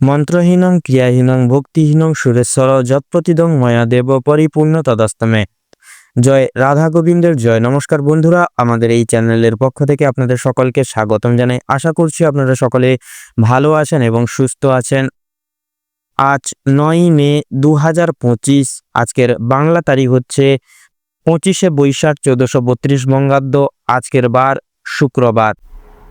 মন্ত্রহীনং, ক্রিয়াহীনং, ভক্তিহীনং, সুরেশ্বর, যৎপ্রতিদং ময়া দেব পরিপূর্ণ তদস্তমে। জয় রাধা গোবিন্দের জয়। নমস্কার বন্ধুরা, আমাদের এই চ্যানেলের পক্ষ থেকে আপনাদের সকলকে স্বাগতম জানাই। আশা করছি আপনারা সকলে ভালো আছেন এবং সুস্থ আছেন। আজ নয় মে দু হাজার পঁচিশ, আজকের বাংলা তারিখ হচ্ছে পঁচিশে বৈশাখ চোদ্দশো বত্রিশ বঙ্গাব্দ। আজকের বার শুক্রবার।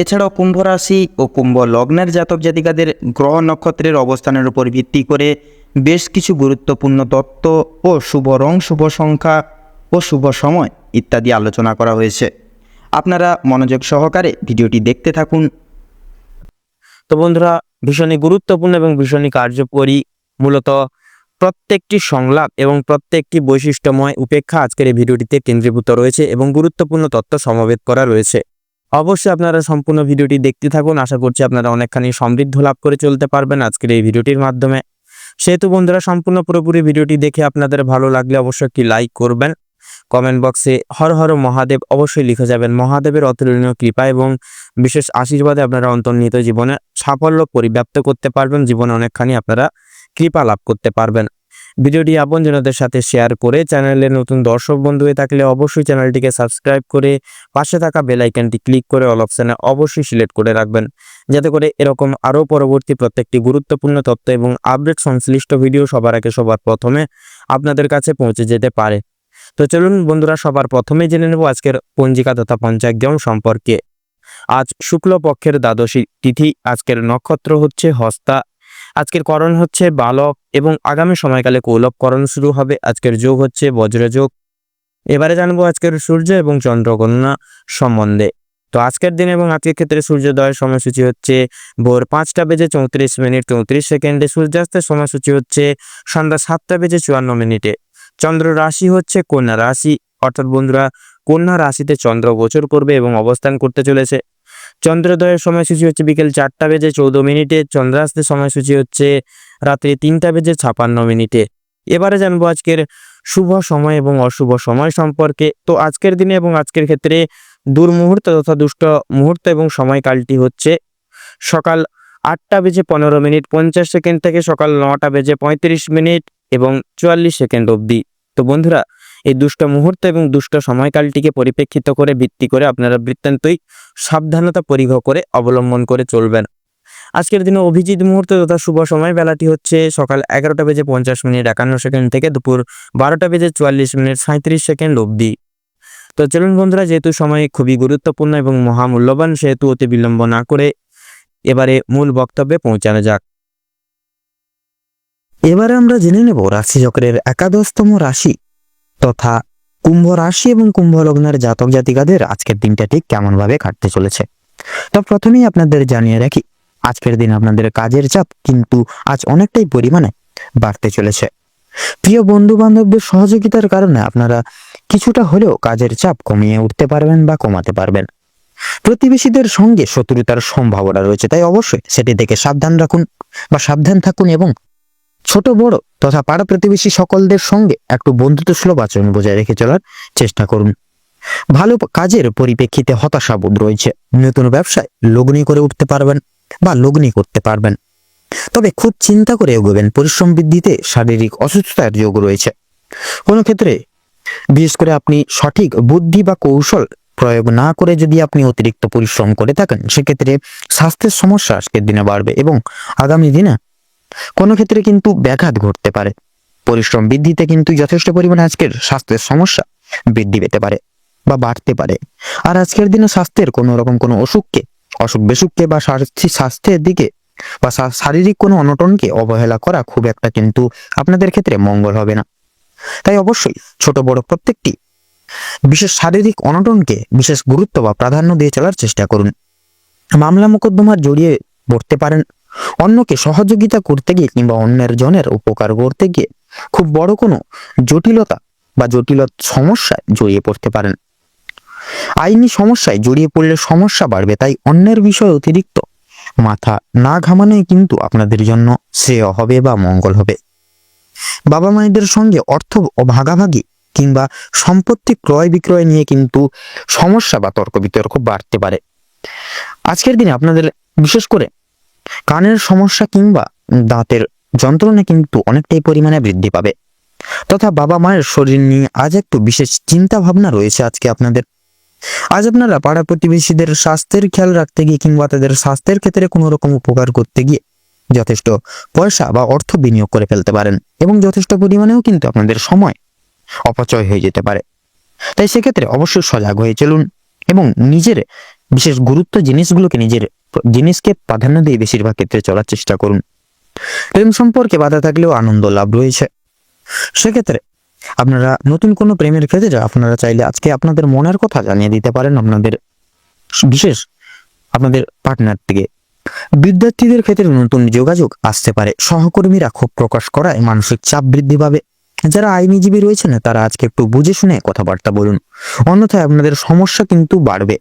এছাড়াও কুম্ভ রাশি ও কুম্ভ লগ্নের জাতক জাতিকাদের গ্রহ নক্ষত্রের অবস্থানের উপর ভিত্তি করে বেশ কিছু গুরুত্বপূর্ণ তত্ত্ব ও শুভ রং, শুভ সংখ্যা ও শুভ সময় ইত্যাদি আলোচনা করা হয়েছে। আপনারা মনোযোগ সহকারে ভিডিওটি দেখতে থাকুন। তো বন্ধুরা, ভীষণই গুরুত্বপূর্ণ এবং ভীষণই কার্যকরী মূলত প্রত্যেকটি সংলাপ এবং প্রত্যেকটি বৈশিষ্ট্যময় উপেক্ষা আজকের এই ভিডিওটিতে কেন্দ্রীভূত রয়েছে এবং গুরুত্বপূর্ণ তথ্য সমবেত করা রয়েছে। অবশ্যই আপনারা সম্পূর্ণ ভিডিওটি দেখতে থাকুন। আশা করছি আপনারা অনেকখানি সমৃদ্ধ লাভ করে চলতে পারবেন আজকের এই ভিডিওটির মাধ্যমে। সেহেতু বন্ধুরা, সম্পূর্ণ পুরোপুরি ভিডিওটি দেখে আপনাদের ভালো লাগলে অবশ্যই একটি লাইক করবেন। কমেন্ট বক্সে হর হর মহাদেব অবশ্যই লিখে যাবেন, মহাদেবের অতুলনীয় কৃপা এবং বিশেষ আশীর্বাদে আপনারা অন্তর্নিহিত জীবনে সাফল্য পরিব্যাপ্ত করতে পারবেন। জীবনে অনেকখানি আপনারা কৃপা লাভ করতে পারবেন। ভিডিওটি আপনজনদের সাথে শেয়ার করে চ্যানেলে নতুন দর্শক বন্ধু হয়ে থাকলে অবশ্যই চ্যানেলটিকে সাবস্ক্রাইব করে পাশে থাকা বেল আইকনটি ক্লিক করে অল অপশানে অবশ্যই সিলেক্ট করে রাখবেন। যাতে করে এরকম আরও পরবর্তী প্রত্যেকটি গুরুত্বপূর্ণ তথ্য এবং আপডেট সংশ্লিষ্ট ভিডিও সবার আগে সবার প্রথমে আপনাদের কাছে পৌঁছে যেতে পারে। তো চলুন বন্ধুরা, সবার প্রথমে জেনে নেব আজকের পঞ্জিকা তথা পঞ্চাগ্যম সম্পর্কে। আজ শুক্লপক্ষের দ্বাদশী তিথি, আজকের নক্ষত্র হচ্ছে হস্তা আজকের করণ হচ্ছে বালক এবং আগামী সময়কালে কৌলভ করণ শুরু হবে। আজকের যোগ হচ্ছে বজ্রযোগ এবারে জানব আজকের সূর্য এবং চন্দ্রগণনা সম্বন্ধে। তো আজকের দিন এবং আজকের ক্ষেত্রে সূর্যোদয়ের সময়সূচি হচ্ছে ভোর পাঁচটা বেজে চৌত্রিশ মিনিট চৌত্রিশ সেকেন্ডে। সূর্যাস্তের সময়সূচি হচ্ছে সন্ধ্যা সাতটা বেজে চুয়ান্ন মিনিটে। চন্দ্র রাশি হচ্ছে কন্যা রাশি। অর্থাৎ বন্ধুরা, কন্যা রাশিতে চন্দ্র গোচর করবে এবং অবস্থান করতে চলেছে। চন্দ্রোদয়ের সময়সূচি হচ্ছে বিকেল চারটা বেজে চৌদ্দ মিনিটে, চন্দ্রাস্তের সময়সূচি হচ্ছে রাত্রি তিনটা বেজে ছাপান্ন মিনিটে। এবারে জানব আজকের শুভ সময় এবং অশুভ সময় সম্পর্কে। তো আজকের দিনে এবং আজকের ক্ষেত্রে দুর্মুহূর্ত তথা দুষ্ট মুহূর্ত এবং সময়কালটি হচ্ছে সকাল আটটা বেজে পনেরো মিনিট, পঞ্চাশ সেকেন্ড থেকে সকাল নটা বেজে পঁয়ত্রিশ মিনিট এবং চুয়াল্লিশ সেকেন্ড অবধি। তো বন্ধুরা এই দুষ্ট মুহূর্ত এবং দুষ্ট সময়কালটিকে পরিপ্রেক্ষিত করে, ভিত্তি করে আপনারা বৃত্তান্তই সাবধানতা পরিঘ করে অবলম্বন করে চলবেন। আজকের দিনে অভিজিৎ মুহূর্ত তথা শুভ সময় বেলাটি হচ্ছে সকাল এগারোটা বেজে পঞ্চাশ মিনিট একান্ন সেকেন্ড থেকে দুপুর বারোটা বেজে চুয়াল্লিশ মিনিট সাঁত্রিশ সেকেন্ড অবধি। তো চলুন বন্ধুরা, যেহেতু সময় খুবই গুরুত্বপূর্ণ এবং মহামূল্যবান, সেহেতু অতি বিলম্ব না করে এবারে মূল বক্তব্যে পৌঁছানো যাক। এবারে আমরা জেনে নেব রাশিচক্রের একাদশতম রাশি। তথা কুম্ভ রাশি এবং কুম্ভ লগ্নের জাতক জাতিকাদের আজকের দিনটা ঠিক কেমনভাবে কাটতে চলেছে। তো প্রথমেই আপনাদের জানিয়ে রাখি, আজকের দিন আপনাদের কাজের চাপ কিন্তু আজ অনেকটাই পরিমাণে বাড়তে চলেছে। প্রিয় বন্ধু বান্ধবদের সহযোগিতার কারণে আপনারা কিছুটা হলেও কাজের চাপ কমিয়ে উঠতে পারবেন বা কমাতে পারবেন। প্রতিবেশীদের সঙ্গে শত্রুতার সম্ভাবনা রয়েছে, তাই অবশ্যই সেটি থেকে সাবধান রাখুন বা সাবধান থাকুন এবং ছোট, বড় তথা পাড়া প্রতিবেশী সকলদের সঙ্গে একটু বন্ধুত্ব সুলভ আচরণ বজায় রেখে চলার চেষ্টা করুন। ভালো কাজের পরিপ্রেক্ষিতে হতাশাবোধ রয়েছে। নতুন ব্যবসায় লগ্নি করে উঠতে পারবেন বা লগ্নি করতে পারবেন। তবে খুব চিন্তা করে এগোবেন। পরিশ্রম বৃদ্ধিতে শারীরিক অসুস্থতার যোগ রয়েছে। কোনো ক্ষেত্রে বিশেষ করে আপনি সঠিক বুদ্ধি বা কৌশল প্রয়োগ না করে যদি আপনি অতিরিক্ত পরিশ্রম করে থাকেন, সেক্ষেত্রে স্বাস্থ্যের সমস্যা আজকের দিনে বাড়বে এবং আগামী দিনে কোনো ক্ষেত্রে কিন্তু ব্যাঘাত ঘটতে পারে। পরিশ্রম বৃদ্ধিতে কিন্তু যথেষ্ট পরিমাণে আজকের স্বাস্থ্যের সমস্যা বৃদ্ধি পেতে পারে বা বাড়তে পারে। আর আজকের দিনে স্বাস্থ্যের কোনো রকম কোনো অসুখকে, অসুখ বেসুখকে বা স্বাস্থ্যের দিকে বা শারীরিক কোনো অনটনকে অবহেলা করা খুব একটা কিন্তু আপনাদের ক্ষেত্রে মঙ্গল হবে না। তাই অবশ্যই ছোট বড় প্রত্যেকটি বিশেষ শারীরিক অনটনকে বিশেষ গুরুত্ব বা প্রাধান্য দিয়ে চলার চেষ্টা করুন। মামলা মোকদ্দমার জড়িয়ে পড়তে পারেন অন্যকে সহযোগিতা করতে গিয়ে কিংবা অন্যের জনের উপকার করতে গিয়ে খুব বড় কোনো জটিলতা বা জটিল সমস্যায় জড়িয়ে পড়তে পারেন। আইনি সমস্যায় জড়িয়ে পড়লে সমস্যা বাড়বে, তাই অন্যের বিষয় অতিরিক্ত মাথা না ঘামানোই কিন্তু আপনাদের জন্য শ্রেয় হবে বা মঙ্গল হবে। বাবা মায়েদের সঙ্গে অর্থ ও ভাগাভাগি কিংবা সম্পত্তি ক্রয় বিক্রয় নিয়ে কিন্তু সমস্যা বা তর্ক বিতর্ক বাড়তে পারে। আজকের দিনে আপনাদের বিশেষ করে কানের সমস্যা কিংবা দাঁতের যন্ত্রণা কিন্তু অনেকটাই পরিমাণে বৃদ্ধি পাবে। তথা বাবা মায়ের শরীর নিয়ে আজ একটু বিশেষ চিন্তা ভাবনা রয়েছে আজকে আপনাদের। আজ আপনারা পাড়া প্রতিবেশীদের স্বাস্থ্যের খেয়াল রাখতে গিয়ে কিংবা তাদের স্বাস্থ্যের ক্ষেত্রে কোনো রকম উপকার করতে গিয়ে যথেষ্ট পয়সা বা অর্থ বিনিয়োগ করে ফেলতে পারেন এবং যথেষ্ট পরিমাণেও কিন্তু আপনাদের সময় অপচয় হয়ে যেতে পারে। তাই সেক্ষেত্রে অবশ্যই সজাগ হয়ে চলুন এবং নিজের বিশেষ গুরুত্ব জিনিসগুলোকে নিজের জিনিসকে প্রাধান্য দিয়ে বেশিরভাগ ক্ষেত্রে চলার চেষ্টা করুন। প্রেম সম্পর্কে বাধা থাকলেও আনন্দ লাভ রয়েছে। সেক্ষেত্রে আপনারা নতুন কোনো প্রেমের ক্ষেত্রে আপনারা চাইলে আজকে আপনাদের মনের কথা জানিয়ে দিতে পারেন আপনাদের বিশেষ আপনাদের পার্টনার থেকে। বিদ্যার্থীদের ক্ষেত্রে নতুন যোগাযোগ আসতে পারে। সহকর্মীরা ক্ষোভ প্রকাশ করায় মানসিক চাপ বৃদ্ধি পাবে। যারা আইনজীবী রয়েছেন তারা আজকে একটু বুঝে শুনে কথাবার্তা বলুন। অন্যথায় আপনাদের সমস্যা কিন্তু বাড়বে।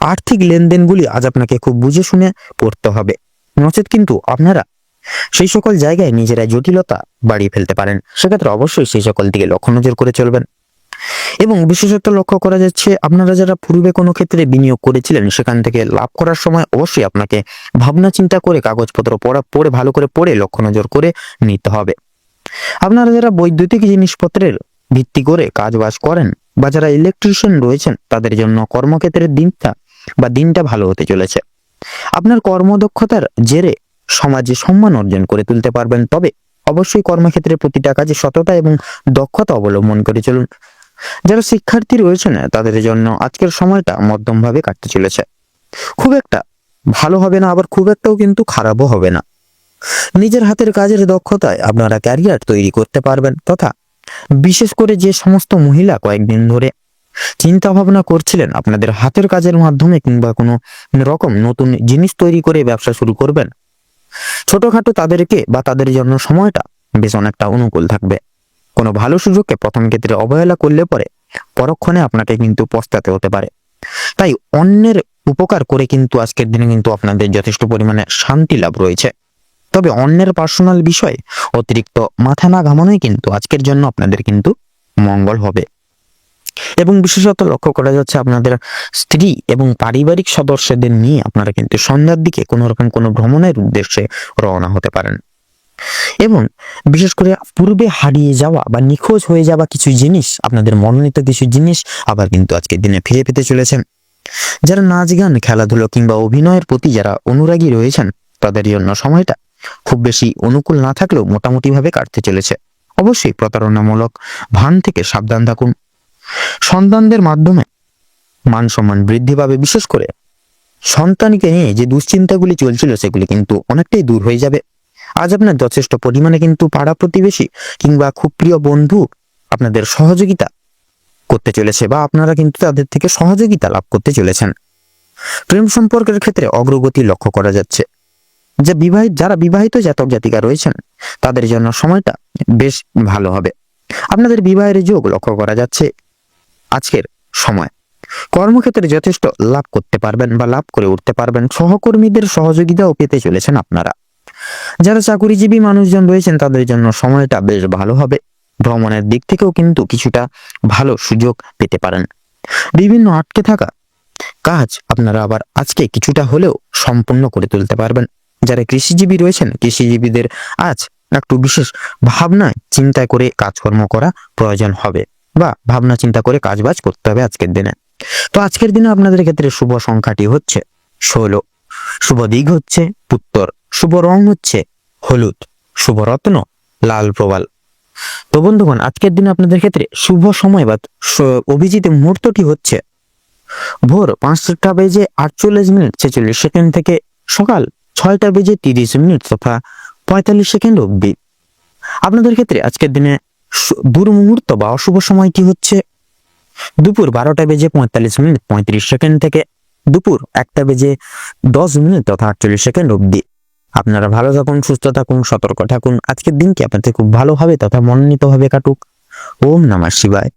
আর্থিক লেনদেনগুলি আজ আপনাকে খুব বুঝে শুনে করতে হবে। নচেত কিন্তু আপনারা সেই সকল জায়গায় নিজেরা জটিলতা বাড়িয়ে ফেলতে পারেন। সেক্ষেত্রে অবশ্যই সেই সকল দিকে লক্ষ্য নজর করে চলবেন। এবং বিশেষত লক্ষ্য করা যাচ্ছে, আপনারা যারা পূর্বে কোনো ক্ষেত্রে বিনিয়োগ করেছিলেন, সেখান থেকে লাভ করার সময় অবশ্যই আপনাকে ভাবনা চিন্তা করে কাগজপত্র পড়া, পড়ে ভালো করে পড়ে লক্ষ্য নজর করে নিতে হবে। আপনারা যারা বৈদ্যুতিক জিনিসপত্রের ভিত্তি করে কাজ বাজ করেন বা যারা ইলেকট্রিশিয়ান রয়েছেন, তাদের জন্য কর্মক্ষেত্রের দিনটা বা দিনটা ভালো হতে চলেছে। আপনার কর্মদক্ষতার জেরে সমাজে সম্মান অর্জন করে তুলতে পারবেন, তবে অবশ্যই কর্মক্ষেত্রে প্রতিটা কাজে সততা এবং দক্ষতা অবলম্বন করে চলুন। যারা শিক্ষার্থী রয়েছেন, তাদের জন্য আজকের সময়টা মধ্যমভাবে কাটতে চলেছে। খুব একটা ভালো হবে না, আবার খুব একটাও কিন্তু খারাপও হবে না। নিজের হাতের কাজের দক্ষতায় আপনারা ক্যারিয়ার তৈরি করতে পারবেন, তথা বিশেষ করে যে সমস্ত মহিলা কয়েকদিন ধরে চিন্তা ভাবনা করছিলেন আপনাদের হাতের কাজের মাধ্যমে কিংবা কোনো রকম নতুন জিনিস তৈরি করে ব্যবসা শুরু করবেন। ছোটখাটো তাদেরকে বা তাদের জন্য সময়টা বেশ অনেকটা অনুকূল থাকবে। কোনো ভালো সুযোগকে প্রথম ক্ষেত্রে অবহেলা করলে পরে পরক্ষণে আপনাকে কিন্তু পস্তাতে হতে পারে। তাই অন্যের উপকার করে কিন্তু আজকের দিনে কিন্তু আপনাদের যথেষ্ট পরিমাণে শান্তি লাভ রয়েছে। তবে অন্যের পার্সোনাল বিষয়ে অতিরিক্ত মাথা না ঘামানোই কিন্তু আজকের জন্য আপনাদের কিন্তু মঙ্গল হবে। এবং বিশেষত লক্ষ্য করা যাচ্ছে আপনাদের স্ত্রী এবং পারিবারিক সদস্যদের নিয়ে আপনারা কিন্তু সন্ধ্যার দিকে কোনো রকম কোনো ভ্রমণের উদ্দেশ্যে রওনা হতে পারেন। এবং বিশেষ করে পূর্বে হারিয়ে যাওয়া বা নিখোঁজ হয়ে যাওয়া কিছু জিনিস, আপনাদের মনোনীত কিছু জিনিস আবার কিন্তু আজকের দিনে ফিরে পেতে চলেছেন। যারা নাচ গান, খেলাধুলো কিংবা অভিনয়ের প্রতি যারা অনুরাগী রয়েছেন, তাদের জন্য সময়টা খুব বেশি অনুকূল না থাকলেও মোটামুটি ভাবে কাটতে চলেছে। অবশ্যই প্রতারণামূলক ভান থেকে সাবধান থাকুন। সন্তানদের মাধ্যমে মান সম্মান বৃদ্ধি পাবে, বিশেষ করে সন্তানকে নিয়ে যে দুশ্চিন্তাগুলি চলছিল সেগুলি কিন্তু অনেকটাই দূর হয়ে যাবে। আজ আপনার যথেষ্ট পরিমাণে কিন্তু পাড়া প্রতিবেশী কিংবা খুব প্রিয় বন্ধু আপনাদের সহযোগিতা করতে চলেছে বা আপনারা কিন্তু তাদের থেকে সহযোগিতা লাভ করতে চলেছেন। প্রেম সম্পর্কের ক্ষেত্রে অগ্রগতি লক্ষ্য করা যাচ্ছে। যে বিবাহিত, যারা বিবাহিত জাতক জাতিকা রয়েছেন, তাদের জন্য সময়টা বেশ ভালো হবে। আপনাদের বিবাহের যোগ লক্ষ্য করা যাচ্ছে। আজকের সময়। কর্মক্ষেত্রে যথেষ্ট লাভ করতে পারবেন বা লাভ করে উঠতে পারবেন। সহকর্মীদের সহযোগিতাও পেতে চলেছেন আপনারা। যারা চাকুরিজীবী মানুষজন রয়েছেন, তাদের জন্য সময়টা বেশ ভালো হবে। ভ্রমণের দিক থেকেও কিন্তু কিছুটা ভালো সুযোগ পেতে পারেন। বিভিন্ন আটকে থাকা কাজ আপনারা আবার আজকে কিছুটা হলেও সম্পূর্ণ করে তুলতে পারবেন। যারা কৃষিজীবী রয়েছেন, কৃষিজীবীদের আজ একটু বিশেষ ভাবনায় চিন্তা করে কাজকর্ম করা প্রয়োজন হবে। বা ভাবনা চিন্তা করে কাজবাজ করতে হবে আজকের দিনে। তো আজকের দিনে আপনাদের ক্ষেত্রে শুভ সংখ্যাটি হচ্ছে ষোলো। শুভ দিক হচ্ছে উত্তর। শুভ রং হচ্ছে হলুদ। শুভ রত্ন লাল প্রবাল। তো বন্ধুগণ, আজকের দিনে আপনাদের ক্ষেত্রে শুভ সময় বা অভিজিৎ মুহূর্তটি হচ্ছে ভোর পাঁচটা বেজে আটচল্লিশ মিনিট ছেচল্লিশ সেকেন্ড থেকে সকাল ছয়টা বেজে তিরিশ মিনিট তথা পঁয়তাল্লিশ সেকেন্ড অবধি। আপনাদের ক্ষেত্রে আজকের দিনে দুর্মুহূর্ত বা অশুভ সময়টি হচ্ছে দুপুর বারোটা বেজে পঁয়তাল্লিশ মিনিট, পঁয়ত্রিশ সেকেন্ড থেকে দুপুর একটা বেজে দশ মিনিট তথা আটচল্লিশ সেকেন্ড অবধি। আপনারা ভালো থাকুন, সুস্থ থাকুন, সতর্ক থাকুন। আজকের দিনটি আপনাদের খুব ভালোভাবে তথা মনোনীতভাবে কাটুক। ওম নমঃ শিবায়।